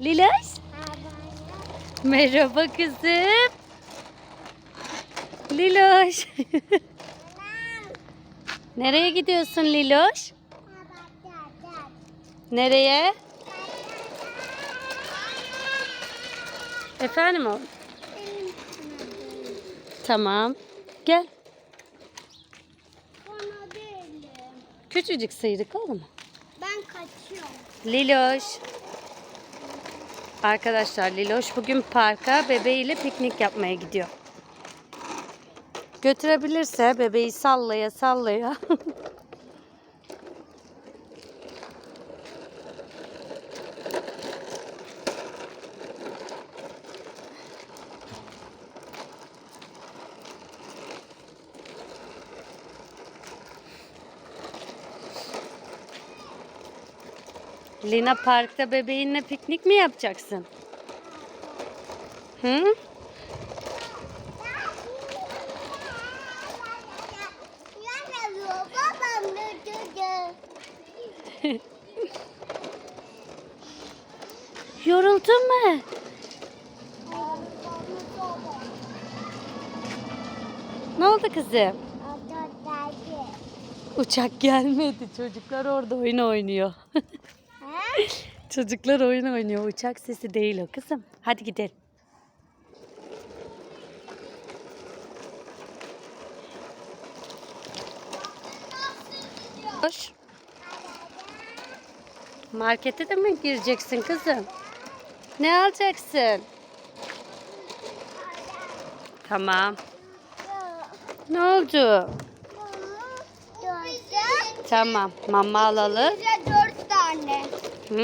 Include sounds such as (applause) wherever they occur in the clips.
Liloş. Merhaba kızım. Liloş. (laughs) Nereye gidiyorsun Liloş? Nereye? Efendim oğlum? Tamam. Gel. Bana. Küçücük sıyrık oğlum. Ben kaçıyorum. Liloş. Arkadaşlar Liloş bugün parka bebeğiyle piknik yapmaya gidiyor. Götürebilirse bebeği sallaya sallaya. (laughs) Lina parkta bebeğinle piknik mi yapacaksın? Hı? (laughs) Yoruldun mu? Ne oldu kızım? Uçak gelmedi. Çocuklar orada oyun oynuyor. (laughs) Çocuklar oyun oynuyor. Uçak sesi değil o kızım. Hadi gidelim. Hoş. Markete de mi gireceksin kızım? Ne alacaksın? Tamam. Ne oldu? Tamam. Mama alalım. Hmm.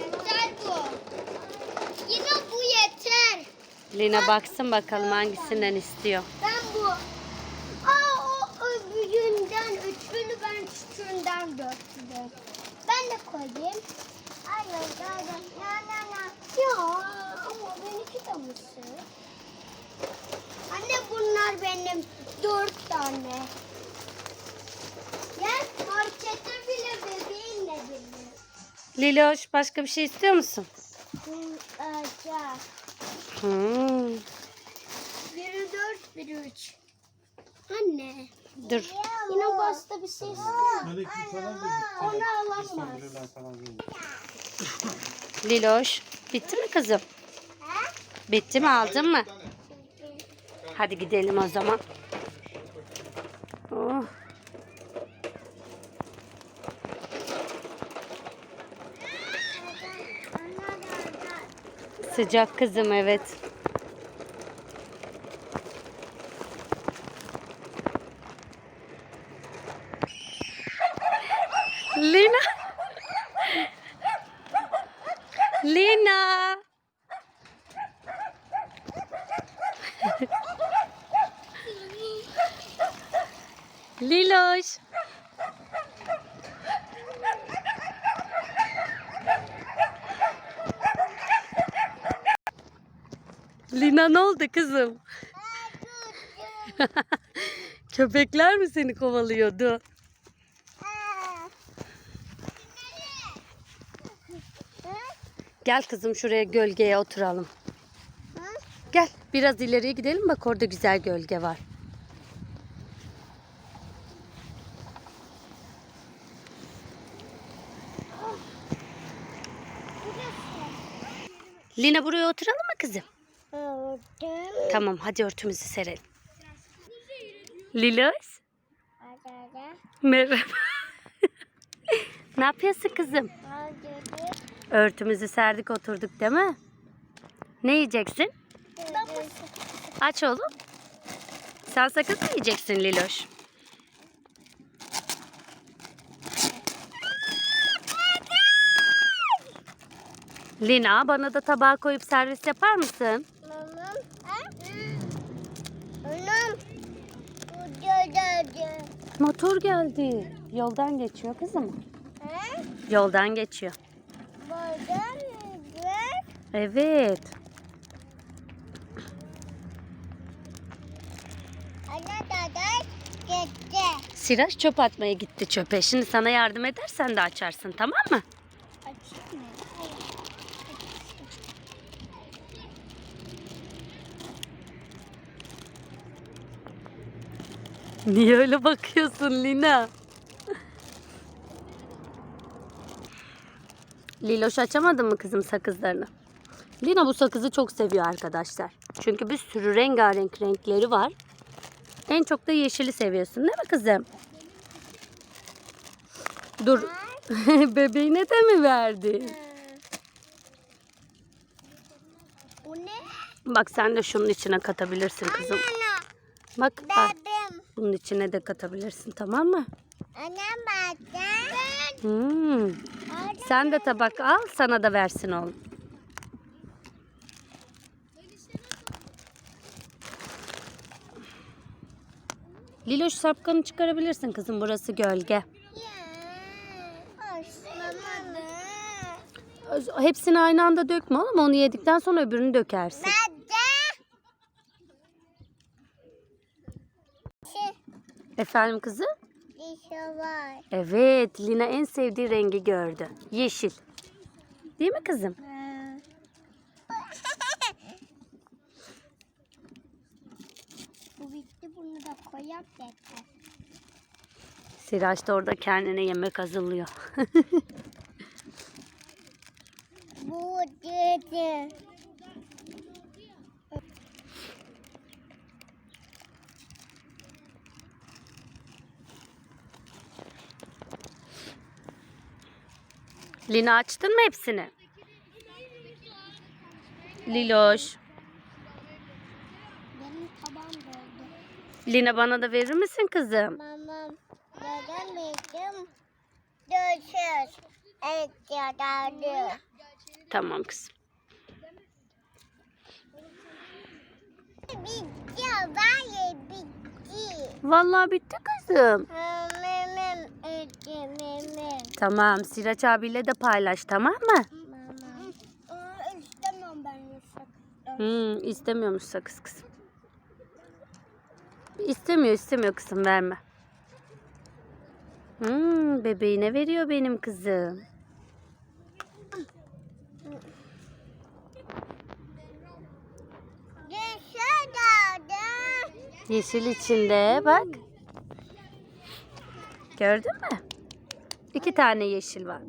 Yeter bu. Yine bu yeter. Lina baksın bakalım hangisinden istiyor. Ben bu. Aa o öbüründen üçünü ben küçüğünden dörtlü. Ben de koyayım. Hayır, hayır, na na na. Ya ama benimki de mısır. Anne bunlar benim dört tane. Gel markete bile bebeğinle bile. Liloş başka bir şey istiyor musun? Aşağı. Hmm. Biri dört, biri üç. Anne. Dur. Yine basta bir şey istiyor. Onu alamaz. Liloş. Bitti mi kızım? Bitti mi aldın mı? Hadi gidelim o zaman. Sıcak kızım evet. Lina. Lina. Liloş. Lina ne oldu kızım? (laughs) Köpekler mi seni kovalıyordu? Gel kızım şuraya gölgeye oturalım. Gel biraz ileriye gidelim bak orada güzel gölge var. Lina buraya oturalım mı kızım? Tamam hadi örtümüzü serelim. Lilos. Merhaba. (laughs) ne yapıyorsun kızım? Örtümüzü serdik oturduk değil mi? Ne yiyeceksin? Aç oğlum. Sen sakız mı yiyeceksin Liloş? Lina bana da tabağa koyup servis yapar mısın? Anam. Anam. Motor geldi. Yoldan geçiyor kızım. Yoldan geçiyor. Buradan Evet. Ana dada gitti. Siraç çöp atmaya gitti çöpe. Şimdi sana yardım edersen de açarsın tamam mı? Niye öyle bakıyorsun Lina? Liloş açamadın mı kızım sakızlarını? Lina bu sakızı çok seviyor arkadaşlar. Çünkü bir sürü rengarenk renkleri var. En çok da yeşili seviyorsun değil mi kızım? Dur. (laughs) Bebeğine de mi verdi? Bu ne? Bak sen de şunun içine katabilirsin kızım. Bak. Benim. Bunun içine de katabilirsin tamam mı? Annem baktı. Hmm. Sen de tabak al sana da versin oğlum. Liloş sapkanı çıkarabilirsin kızım burası gölge. Hepsini aynı anda dökme oğlum onu yedikten sonra öbürünü dökersin. Nerede? Efendim kızım? Dişi var. Evet Lina en sevdiği rengi gördü. Yeşil. Değil mi kızım? (laughs) Bu bitti bunu da koyalım yeter. Siraç da orada kendine yemek hazırlıyor. (laughs) Bu dedi. Lina açtın mı hepsini? Liloş. Benim tabağım doldu. Lina bana da verir misin kızım? Mamam göremedim. Görüşürüz. Evet ya geldi. Tamam kızım. Bitti. Vallahi bitti kızım. Memem. Tamam Siraç abiyle de paylaş tamam mı? Aa, istemem ben yasak. Hmm, istemiyormuş sakız kızım. İstemiyor istemiyor kızım verme. Hmm, bebeğine veriyor benim kızım. Dada. Yeşil içinde bak. Gördün mü? İki tane yeşil var.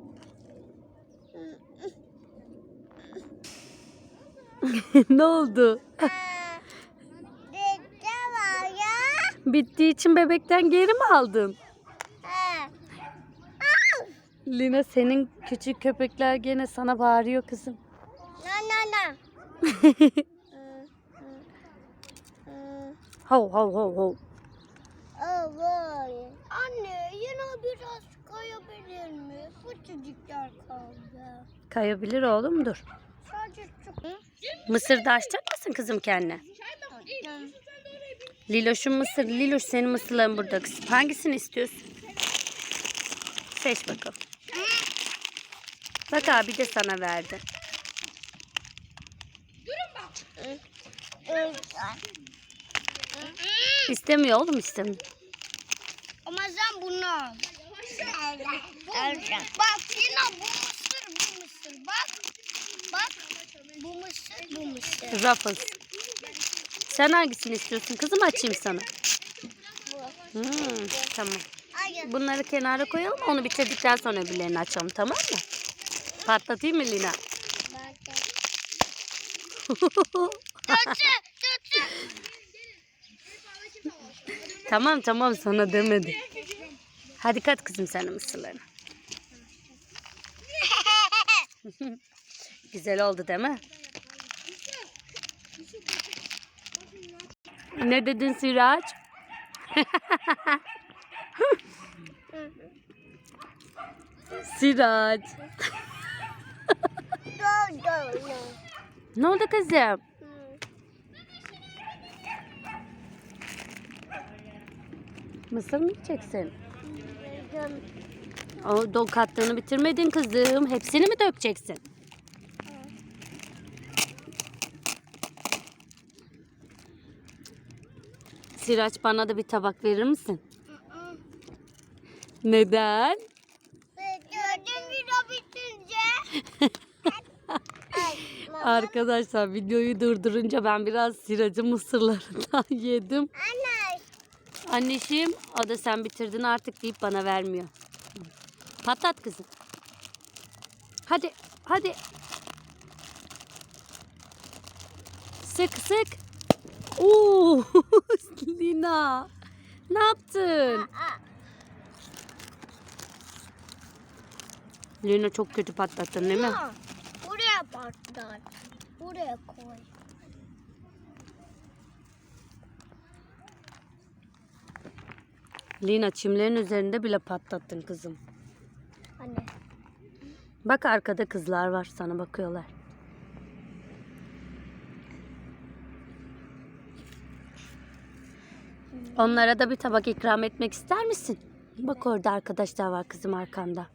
(laughs) ne oldu? Bitti var ya. Bittiği için bebekten geri mi aldın? Lina senin küçük köpekler gene sana bağırıyor kızım. Na na na. Hav hav hav hav. Anne mi? Küçücük yer kaldı. Kayabilir oğlum dur. Sadece çok. Mısır da açacak mısın kızım kendine? Liloş'un mısır. Liloş senin mısırların burada kızım. Hangisini istiyorsun? Seç bakalım. Bak abi de sana verdi. İstemiyor oğlum istemiyor. Ama sen bunu al. Bak yine bu mısır bu mısır. Bak. Bak. Bu mısır bu mısır. Ruffles. Sen hangisini istiyorsun kızım açayım sana. Bu. Hmm, tamam. Hayır. Bunları kenara koyalım. Onu bitirdikten sonra öbürlerini açalım tamam mı? Patlatayım mı Lina? (laughs) Tamam tamam sana demedi. Hadi kat kızım sen mısırlarını. (laughs) Güzel oldu değil mi? Ne dedin Siraç? (laughs) Siraç. (laughs) Ne oldu kızım? Mısır mı yiyeceksin? O dol kattığını bitirmedin kızım. Hepsini mi dökeceksin? Siraç bana da bir tabak verir misin? Neden? Gördün mü bitince? (laughs) Arkadaşlar videoyu durdurunca ben biraz siracı mısırlarından (laughs) yedim. Anne. Anneciğim o da sen bitirdin artık deyip bana vermiyor. Patlat kızım. Hadi hadi. Sık sık. Oo (laughs) Lina. Ne yaptın? Lina çok kötü patlattın değil mi? Ya, Buraya patlat. Buraya koy. Lina çimlerin üzerinde bile patlattın kızım. Anne. Bak arkada kızlar var sana bakıyorlar. Onlara da bir tabak ikram etmek ister misin? Bak orada arkadaşlar var kızım arkanda.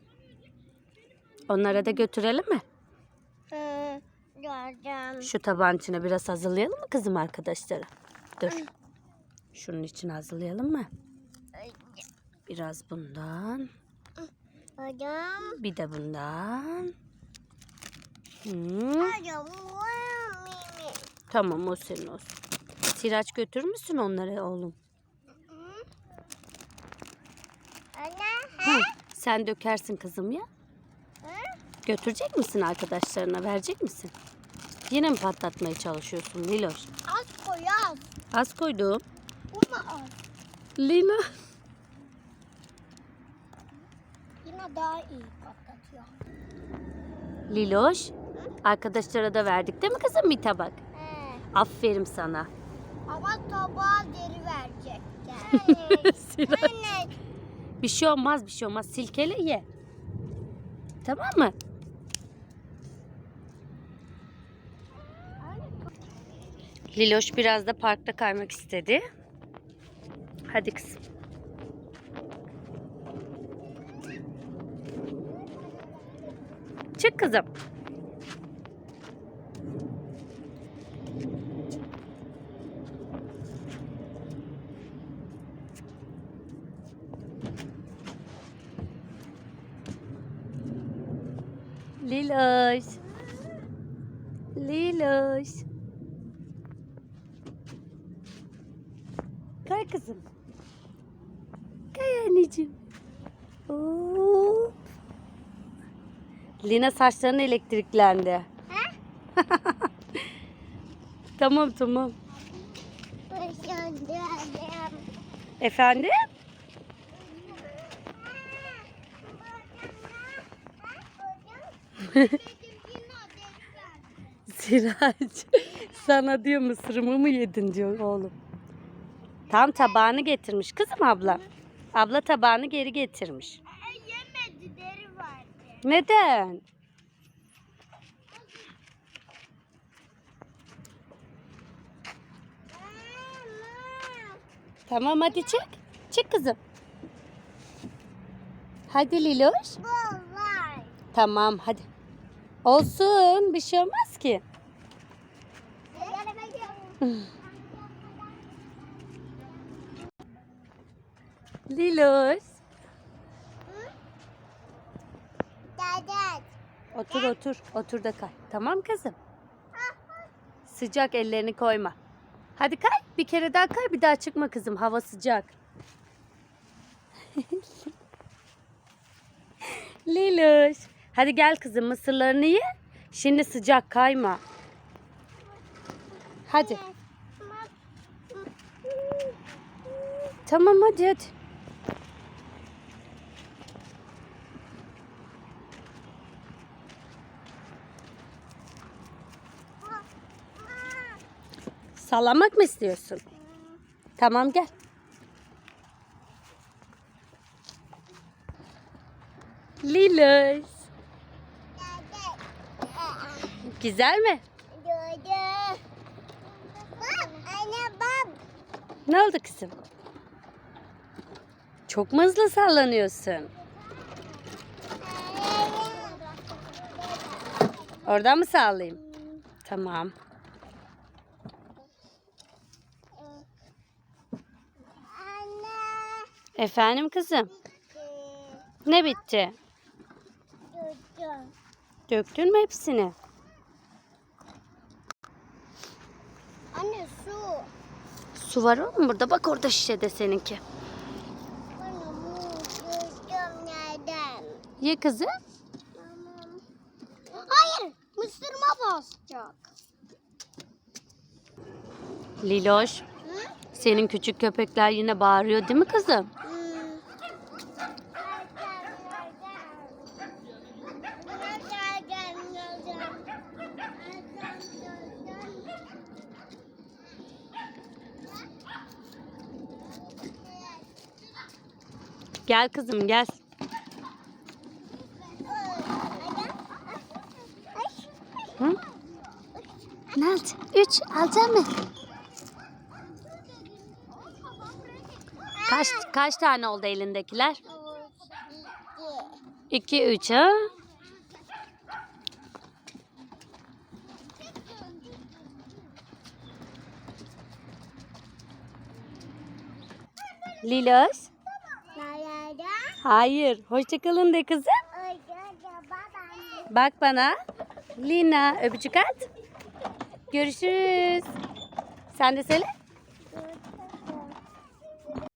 Onlara da götürelim mi? Gördüm. Şu tabağın içine biraz hazırlayalım mı kızım arkadaşlara? Dur. Şunun için hazırlayalım mı? Biraz bundan. Hocam. Bir de bundan. Hmm. Hocam. Tamam o senin olsun. Siraç götürür müsün onları oğlum? Hı, sen dökersin kızım ya. Götürecek misin arkadaşlarına? Verecek misin? Yine mi patlatmaya çalışıyorsun Liloş? Az koy az. Az koydum. Bunu az. Lina. Yine daha iyi patlatıyor. Liloş. Arkadaşlara da verdik değil mi kızım bir tabak? He. Aferin sana. Ama tabağa geri verecekler. (laughs) Siraç. Anne. Bir şey olmaz bir şey olmaz. Silkele ye. Tamam mı? Liloş biraz da parkta kaymak istedi. Hadi kızım. Çık kızım. Liloş. Liloş. Kay kızım. Lina saçların elektriklendi. (laughs) tamam tamam. Efendim? (laughs) Sirac sana diyor mısırımı mı yedin diyor oğlum. Tam tabağını getirmiş kızım abla. Abla tabağını geri getirmiş. Neden? Tamam hadi çık. Çık kızım. Hadi Liloş. Tamam hadi. Olsun bir şey olmaz ki. Liloş. Otur otur. Otur da kay. Tamam kızım. Sıcak ellerini koyma. Hadi kay. Bir kere daha kay. Bir daha çıkma kızım. Hava sıcak. (laughs) Liloş. Hadi gel kızım mısırlarını ye. Şimdi sıcak kayma. Hadi. Tamam hadi hadi. Sallamak mı istiyorsun? Tamam gel. Liloş. Güzel mi? Bak anne bak. Ne oldu kızım? Çok mu hızlı sallanıyorsun? Oradan mı sallayayım? Tamam. Anne. Efendim kızım? Ne bitti? Dede. Döktün mü hepsini? Anne su. Su var oğlum burada. Bak orada şişede seninki. Bana muz yiyeceğim nereden? Ye kızım. Tamam. Hayır. Mısırıma basacak. Liloş. Hı? Senin küçük köpekler yine bağırıyor değil mi kızım? Hmm. Gel kızım gel. Hı? Ne alacaksın? Üç alacak mı? Kaç, kaç tane oldu elindekiler? İki, üç ha? Lilos? Hayır. Hoşçakalın de kızım. Bak bana. Lina öpücük at. Görüşürüz. Sen de söyle.